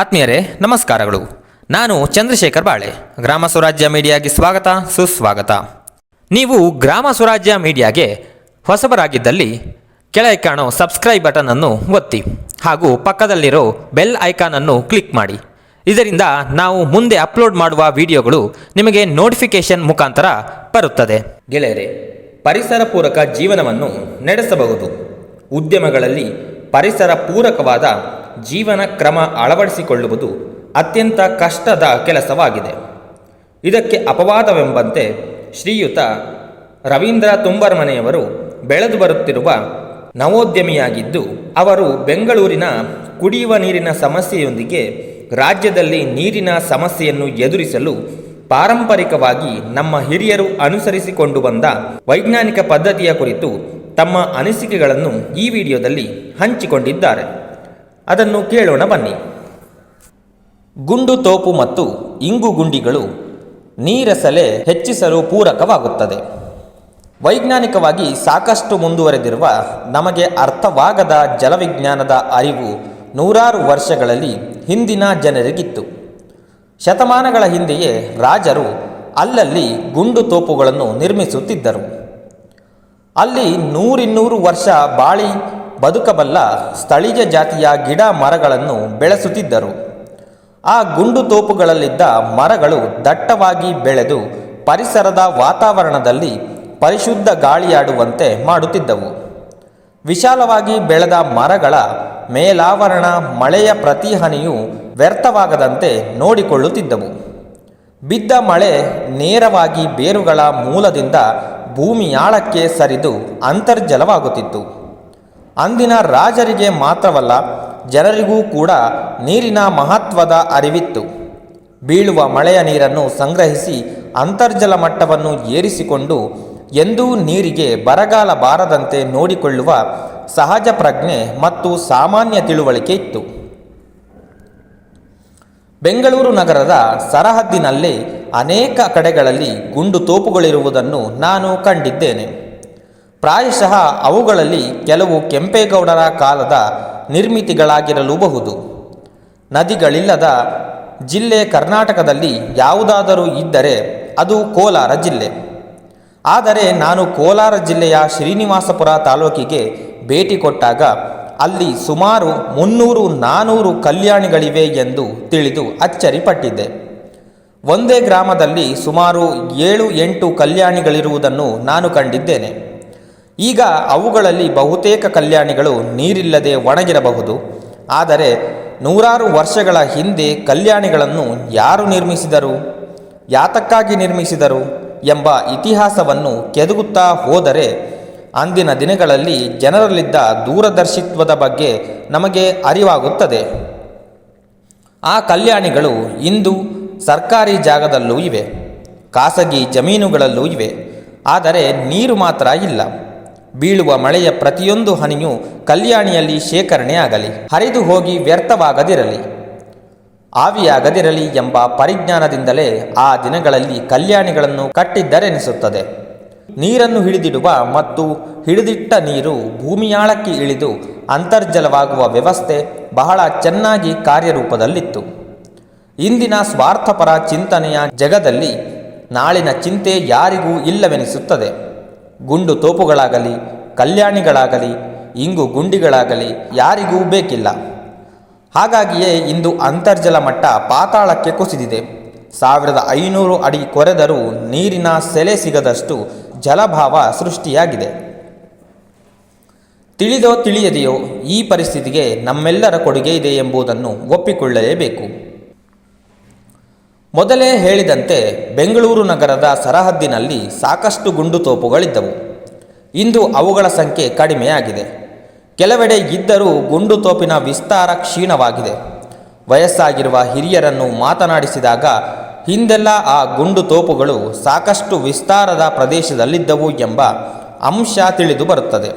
ಆತ್ಮೀಯರೇ, ನಮಸ್ಕಾರಗಳು. ನಾನು ಚಂದ್ರಶೇಖರ್ ಬಾಳೆ. ಗ್ರಾಮ ಸ್ವರಾಜ್ಯ ಮೀಡಿಯಾಗೆ ಸ್ವಾಗತ, ಸುಸ್ವಾಗತ. ನೀವು ಗ್ರಾಮ ಸ್ವರಾಜ್ಯ ಮೀಡಿಯಾಗೆ ಹೊಸಬರಾಗಿದ್ದಲ್ಲಿ ಕೆಳಗೆ ಕಾಣೋ ಸಬ್ಸ್ಕ್ರೈಬ್ ಬಟನ್ ಅನ್ನು ಒತ್ತಿ ಹಾಗೂ ಪಕ್ಕದಲ್ಲಿರೋ ಬೆಲ್ ಐಕಾನ್ ಅನ್ನು ಕ್ಲಿಕ್ ಮಾಡಿ. ಇದರಿಂದ ನಾವು ಮುಂದೆ ಅಪ್ಲೋಡ್ ಮಾಡುವ ವಿಡಿಯೋಗಳು ನಿಮಗೆ ನೋಟಿಫಿಕೇಶನ್ ಮುಖಾಂತರ ಬರುತ್ತದೆ. ಗೆಳೆಯರೆ ಪರಿಸರ ಪೂರಕ ಜೀವನವನ್ನು ನಡೆಸಬಹುದು. ಉದ್ಯಮಗಳಲ್ಲಿ ಪರಿಸರ ಪೂರಕವಾದ ಜೀವನ ಕ್ರಮ ಅಳವಡಿಸಿಕೊಳ್ಳುವುದು ಅತ್ಯಂತ ಕಷ್ಟದ ಕೆಲಸವಾಗಿದೆ. ಇದಕ್ಕೆ ಅಪವಾದವೆಂಬಂತೆ ಶ್ರೀಯುತ ರವೀಂದ್ರ ತುಂಬರ್ಮನೆಯವರು ಬೆಳೆದು ಬರುತ್ತಿರುವ ನವೋದ್ಯಮಿಯಾಗಿದ್ದು, ಅವರು ಬೆಂಗಳೂರಿನ ಕುಡಿಯುವ ನೀರಿನ ಸಮಸ್ಯೆಯೊಂದಿಗೆ ರಾಜ್ಯದಲ್ಲಿ ನೀರಿನ ಸಮಸ್ಯೆಯನ್ನು ಎದುರಿಸಲು ಪಾರಂಪರಿಕವಾಗಿ ನಮ್ಮ ಹಿರಿಯರು ಅನುಸರಿಸಿಕೊಂಡು ಬಂದ ವೈಜ್ಞಾನಿಕ ಪದ್ಧತಿಯ ಕುರಿತು ತಮ್ಮ ಅನಿಸಿಕೆಗಳನ್ನು ಈ ವಿಡಿಯೋದಲ್ಲಿ ಹಂಚಿಕೊಂಡಿದ್ದಾರೆ. ಅದನ್ನು ಕೇಳೋಣ ಬನ್ನಿ. ಗುಂಡು ತೋಪು ಮತ್ತು ಇಂಗು ಗುಂಡಿಗಳು ನೀರಸಲೆ ಹೆಚ್ಚಿಸಲು ಪೂರಕವಾಗುತ್ತದೆ. ವೈಜ್ಞಾನಿಕವಾಗಿ ಸಾಕಷ್ಟು ಮುಂದುವರೆದಿರುವ ನಮಗೆ ಅರ್ಥವಾಗದ ಜಲವಿಜ್ಞಾನದ ಅರಿವು ನೂರಾರು ವರ್ಷಗಳಲ್ಲಿ ಹಿಂದಿನ ಜನರಿಗಿತ್ತು. ಶತಮಾನಗಳ ಹಿಂದೆಯೇ ರಾಜರು ಅಲ್ಲಲ್ಲಿ ಗುಂಡು ತೋಪುಗಳನ್ನು ನಿರ್ಮಿಸುತ್ತಿದ್ದರು. ಅಲ್ಲಿ ನೂರಿನ್ನೂರು ವರ್ಷ ಬಾಳಿ ಬದುಕಬಲ್ಲ ಸ್ಥಳೀಯ ಜಾತಿಯ ಗಿಡ ಮರಗಳನ್ನು ಬೆಳೆಸುತ್ತಿದ್ದರು. ಆ ಗುಂಡು ತೋಪುಗಳಲ್ಲಿದ್ದ ಮರಗಳು ದಟ್ಟವಾಗಿ ಬೆಳೆದು ಪರಿಸರದ ವಾತಾವರಣದಲ್ಲಿ ಪರಿಶುದ್ಧ ಗಾಳಿಯಾಡುವಂತೆ ಮಾಡುತ್ತಿದ್ದವು. ವಿಶಾಲವಾಗಿ ಬೆಳೆದ ಮರಗಳ ಮೇಲಾವರಣ ಮಳೆಯ ಪ್ರತಿಹನಿಯು ವ್ಯರ್ಥವಾಗದಂತೆ ನೋಡಿಕೊಳ್ಳುತ್ತಿದ್ದವು. ಬಿದ್ದ ಮಳೆ ನೇರವಾಗಿ ಬೇರುಗಳ ಮೂಲದಿಂದ ಭೂಮಿಯಾಳಕ್ಕೆ ಸರಿದು ಅಂತರ್ಜಲವಾಗುತ್ತಿತ್ತು. ಅಂದಿನ ರಾಜರಿಗೆ ಮಾತ್ರವಲ್ಲ ಜನರಿಗೂ ಕೂಡ ನೀರಿನ ಮಹತ್ವದ ಅರಿವಿತ್ತು. ಬೀಳುವ ಮಳೆಯ ನೀರನ್ನು ಸಂಗ್ರಹಿಸಿ ಅಂತರ್ಜಲ ಮಟ್ಟವನ್ನು ಏರಿಸಿಕೊಂಡು ಎಂದೂ ನೀರಿಗೆ ಬರಗಾಲ ಬಾರದಂತೆ ನೋಡಿಕೊಳ್ಳುವ ಸಹಜ ಪ್ರಜ್ಞೆ ಮತ್ತು ಸಾಮಾನ್ಯ ತಿಳುವಳಿಕೆ ಇತ್ತು. ಬೆಂಗಳೂರು ನಗರದ ಸರಹದ್ದಿನಲ್ಲಿ ಅನೇಕ ಕಡೆಗಳಲ್ಲಿ ಗುಂಡು ತೋಪುಗಳಿರುವುದನ್ನು ನಾನು ಕಂಡಿದ್ದೇನೆ. ಪ್ರಾಯಶಃ ಅವುಗಳಲ್ಲಿ ಕೆಲವು ಕೆಂಪೇಗೌಡರ ಕಾಲದ ನಿರ್ಮಿತಿಗಳಾಗಿರಲೂಬಹುದು. ನದಿಗಳಿಲ್ಲದ ಜಿಲ್ಲೆ ಕರ್ನಾಟಕದಲ್ಲಿ ಯಾವುದಾದರೂ ಇದ್ದರೆ ಅದು ಕೋಲಾರ ಜಿಲ್ಲೆ. ಆದರೆ ನಾನು ಕೋಲಾರ ಜಿಲ್ಲೆಯ ಶ್ರೀನಿವಾಸಪುರ ತಾಲೂಕಿಗೆ ಭೇಟಿ ಕೊಟ್ಟಾಗ ಅಲ್ಲಿ ಸುಮಾರು ಮುನ್ನೂರು ನಾನೂರು ಕಲ್ಯಾಣಿಗಳಿವೆ ಎಂದು ತಿಳಿದು ಅಚ್ಚರಿಪಟ್ಟಿದ್ದೆ. ಒಂದೇ ಗ್ರಾಮದಲ್ಲಿ ಸುಮಾರು ಏಳು ಎಂಟು ಕಲ್ಯಾಣಿಗಳಿರುವುದನ್ನು ನಾನು ಕಂಡಿದ್ದೇನೆ. ಈಗ ಅವುಗಳಲ್ಲಿ ಬಹುತೇಕ ಕಲ್ಯಾಣಿಗಳು ನೀರಿಲ್ಲದೆ ಒಣಗಿರಬಹುದು. ಆದರೆ ನೂರಾರು ವರ್ಷಗಳ ಹಿಂದೆ ಕಲ್ಯಾಣಿಗಳನ್ನು ಯಾರು ನಿರ್ಮಿಸಿದರು? ಯಾತಕ್ಕಾಗಿ ನಿರ್ಮಿಸಿದರು ಎಂಬ ಇತಿಹಾಸವನ್ನು ಕೆದಗುತ್ತಾ ಹೋದರೆ ಅಂದಿನ ದಿನಗಳಲ್ಲಿ ಜನರಲ್ಲಿದ್ದ ದೂರದರ್ಶಿತ್ವದ ಬಗ್ಗೆ ನಮಗೆ ಅರಿವಾಗುತ್ತದೆ. ಆ ಕಲ್ಯಾಣಿಗಳು ಇಂದು ಸರ್ಕಾರಿ ಜಾಗದಲ್ಲೂ ಇವೆ, ಖಾಸಗಿ ಜಮೀನುಗಳಲ್ಲೂ ಇವೆ, ಆದರೆ ನೀರು ಮಾತ್ರ ಇಲ್ಲ. ಬೀಳುವ ಮಳೆಯ ಪ್ರತಿಯೊಂದು ಹನಿಯು ಕಲ್ಯಾಣಿಯಲ್ಲಿ ಶೇಖರಣೆ ಆಗಲಿ ಹರಿದು ಹೋಗಿ ವ್ಯರ್ಥವಾಗದಿರಲಿ. ಆವಿಯಾಗದಿರಲಿ ಎಂಬ ಪರಿಜ್ಞಾನದಿಂದಲೇ ಆ ದಿನಗಳಲ್ಲಿ ಕಲ್ಯಾಣಿಗಳನ್ನು ಕಟ್ಟಿದ್ದರೆನಿಸುತ್ತದೆ. ನೀರನ್ನು ಹಿಡಿದಿಡುವ ಮತ್ತು ಹಿಡಿದಿಟ್ಟ ನೀರು ಭೂಮಿಯಾಳಕ್ಕೆ ಇಳಿದು ಅಂತರ್ಜಲವಾಗುವ ವ್ಯವಸ್ಥೆ ಬಹಳ ಚೆನ್ನಾಗಿ ಕಾರ್ಯರೂಪದಲ್ಲಿತ್ತು. ಇಂದಿನ ಸ್ವಾರ್ಥಪರ ಚಿಂತನೆಯ ಜಗದಲ್ಲಿ ನಾಳಿನ ಚಿಂತೆ ಯಾರಿಗೂ ಇಲ್ಲವೆನಿಸುತ್ತದೆ. ಗುಂಡು ತೋಪುಗಳಾಗಲಿ, ಕಲ್ಯಾಣಿಗಳಾಗಲಿ, ಇಂಗು ಗುಂಡಿಗಳಾಗಲಿ ಯಾರಿಗೂ ಬೇಕಿಲ್ಲ. ಹಾಗಾಗಿಯೇ ಇಂದು ಅಂತರ್ಜಲ ಮಟ್ಟ ಪಾತಾಳಕ್ಕೆ ಕುಸಿದಿದೆ. ಸಾವಿರದ ಐನೂರು ಅಡಿ ಕೊರೆದರೂ ನೀರಿನ ಸೆಲೆ ಸಿಗದಷ್ಟು ಜಲಭಾವ ಸೃಷ್ಟಿಯಾಗಿದೆ. ತಿಳಿದೋ ತಿಳಿಯದೆಯೋ ಈ ಪರಿಸ್ಥಿತಿಗೆ ನಮ್ಮೆಲ್ಲರ ಕೊಡುಗೆ ಇದೆ ಎಂಬುದನ್ನು ಒಪ್ಪಿಕೊಳ್ಳಲೇಬೇಕು. ಮೊದಲೇ ಹೇಳಿದಂತೆ ಬೆಂಗಳೂರು ನಗರದ ಸರಹದ್ದಿನಲ್ಲಿ ಸಾಕಷ್ಟು ಗುಂಡು ತೋಪುಗಳಿದ್ದವು. ಇಂದು ಅವುಗಳ ಸಂಖ್ಯೆ ಕಡಿಮೆಯಾಗಿದೆ. ಕೆಲವೆಡೆ ಇದ್ದರೂ ಗುಂಡು ತೋಪಿನ ವಿಸ್ತಾರ ಕ್ಷೀಣವಾಗಿದೆ. ವಯಸ್ಸಾಗಿರುವ ಹಿರಿಯರನ್ನು ಮಾತನಾಡಿಸಿದಾಗ, ಹಿಂದೆಲ್ಲ ಆ ಗುಂಡು ತೋಪುಗಳು ಸಾಕಷ್ಟು ವಿಸ್ತಾರದ ಪ್ರದೇಶದಲ್ಲಿದ್ದವು ಎಂಬ ಅಂಶ ತಿಳಿದು ಬರುತ್ತದೆ.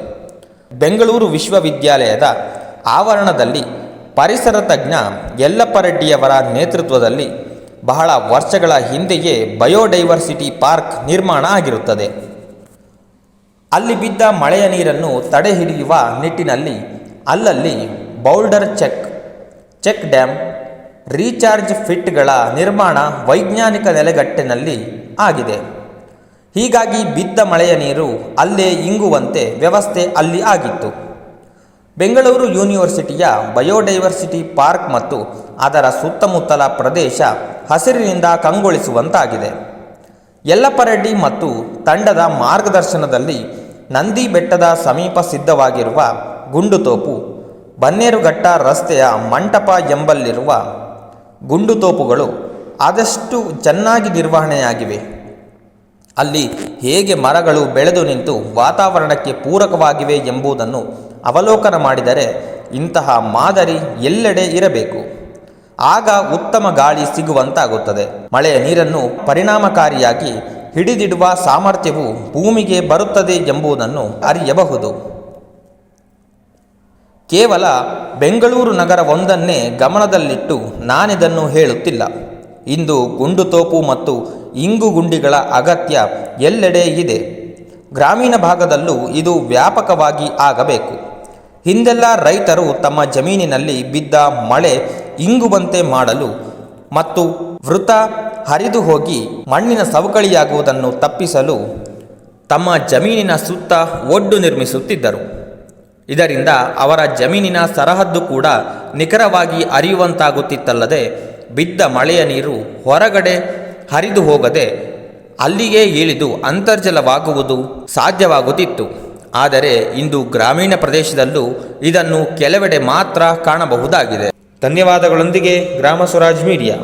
ಬೆಂಗಳೂರು ವಿಶ್ವವಿದ್ಯಾಲಯದ ಆವರಣದಲ್ಲಿ ಪರಿಸರ ತಜ್ಞ ಯಲ್ಲಪ್ಪರೆಡ್ಡಿಯವರ ನೇತೃತ್ವದಲ್ಲಿ ಬಹಳ ವರ್ಷಗಳ ಹಿಂದೆಯೇ ಬಯೋಡೈವರ್ಸಿಟಿ ಪಾರ್ಕ್ ನಿರ್ಮಾಣ ಆಗಿರುತ್ತದೆ. ಅಲ್ಲಿ ಬಿದ್ದ ಮಳೆಯ ನೀರನ್ನು ತಡೆ ಹಿಡಿಯುವ ನಿಟ್ಟಿನಲ್ಲಿ ಅಲ್ಲಲ್ಲಿ boulder check check dam recharge ಫಿಟ್ಗಳ ನಿರ್ಮಾಣ ವೈಜ್ಞಾನಿಕ ನೆಲೆಗಟ್ಟಿನಲ್ಲಿ ಆಗಿದೆ. ಹೀಗಾಗಿ ಬಿದ್ದ ಮಳೆಯ ನೀರು ಅಲ್ಲೇ ಇಂಗುವಂತೆ ವ್ಯವಸ್ಥೆ ಅಲ್ಲಿ ಆಗಿತ್ತು. ಬೆಂಗಳೂರು ಯೂನಿವರ್ಸಿಟಿಯ ಬಯೋಡೈವರ್ಸಿಟಿ ಪಾರ್ಕ್ ಮತ್ತು ಅದರ ಸುತ್ತಮುತ್ತಲ ಪ್ರದೇಶ ಹಸಿರಿನಿಂದ ಕಂಗೊಳಿಸುವಂತಾಗಿದೆ. ಯಲ್ಲಪ್ಪರೆಡ್ಡಿ ಮತ್ತು ತಂಡದ ಮಾರ್ಗದರ್ಶನದಲ್ಲಿ ನಂದಿ ಬೆಟ್ಟದ ಸಮೀಪ ಸಿದ್ಧವಾಗಿರುವ ಗುಂಡುತೋಪು, ಬನ್ನೇರುಘಟ್ಟ ರಸ್ತೆಯ ಮಂಟಪ ಎಂಬಲ್ಲಿರುವ ಗುಂಡುತೋಪುಗಳು ಆದಷ್ಟು ಚೆನ್ನಾಗಿ ನಿರ್ವಹಣೆಯಾಗಿವೆ. ಅಲ್ಲಿ ಹೇಗೆ ಮರಗಳು ಬೆಳೆದು ನಿಂತು ವಾತಾವರಣಕ್ಕೆ ಪೂರಕವಾಗಿವೆ ಎಂಬುದನ್ನು ಅವಲೋಕನ ಮಾಡಿದರೆ ಇಂತಹ ಮಾದರಿ ಎಲ್ಲೆಡೆ ಇರಬೇಕು. ಆಗ ಉತ್ತಮ ಗಾಳಿ ಸಿಗುವಂತಾಗುತ್ತದೆ. ಮಳೆಯ ನೀರನ್ನು ಪರಿಣಾಮಕಾರಿಯಾಗಿ ಹಿಡಿದಿಡುವ ಸಾಮರ್ಥ್ಯವು ಭೂಮಿಗೆ ಬರುತ್ತದೆ ಎಂಬುದನ್ನು ಅರಿಯಬಹುದು. ಕೇವಲ ಬೆಂಗಳೂರು ನಗರವೊಂದನ್ನೇ ಗಮನದಲ್ಲಿಟ್ಟು ನಾನಿದನ್ನು ಹೇಳುತ್ತಿಲ್ಲ. ಇಂದು ಗುಂಡುತೋಪು ಮತ್ತು ಇಂಗುಗುಂಡಿಗಳ ಅಗತ್ಯ ಎಲ್ಲೆಡೆ ಇದೆ. ಗ್ರಾಮೀಣ ಭಾಗದಲ್ಲೂ ಇದು ವ್ಯಾಪಕವಾಗಿ ಆಗಬೇಕು. ಹಿಂದೆಲ್ಲ ರೈತರು ತಮ್ಮ ಜಮೀನಿನಲ್ಲಿ ಬಿದ್ದ ಮಳೆ ಇಂಗುವಂತೆ ಮಾಡಲು ಮತ್ತು ವೃತ ಹರಿದು ಹೋಗಿ ಮಣ್ಣಿನ ಸವಕಳಿಯಾಗುವುದನ್ನು ತಪ್ಪಿಸಲು ತಮ್ಮ ಜಮೀನಿನ ಸುತ್ತ ಒಡ್ಡು ನಿರ್ಮಿಸುತ್ತಿದ್ದರು. ಇದರಿಂದ ಅವರ ಜಮೀನಿನ ಸರಹದ್ದು ಕೂಡ ನಿಖರವಾಗಿ ಅರಿಯುವಂತಾಗುತ್ತಿತ್ತಲ್ಲದೆ ಬಿದ್ದ ಮಳೆಯ ನೀರು ಹೊರಗಡೆ ಹರಿದು ಹೋಗದೆ ಅಲ್ಲಿಯೇ ಇಳಿದು ಅಂತರ್ಜಲವಾಗುವುದು ಸಾಧ್ಯವಾಗುತ್ತಿತ್ತು. ಆದರೆ ಇಂದು ಗ್ರಾಮೀಣ ಪ್ರದೇಶದಲ್ಲೂ ಇದನ್ನು ಕೆಲವೆಡೆ ಮಾತ್ರ ಕಾಣಬಹುದಾಗಿದೆ. ಧನ್ಯವಾದಗಳೊಂದಿಗೆ ಗ್ರಾಮ ಸ್ವರಾಜ್ ಮೀಡಿಯಾ.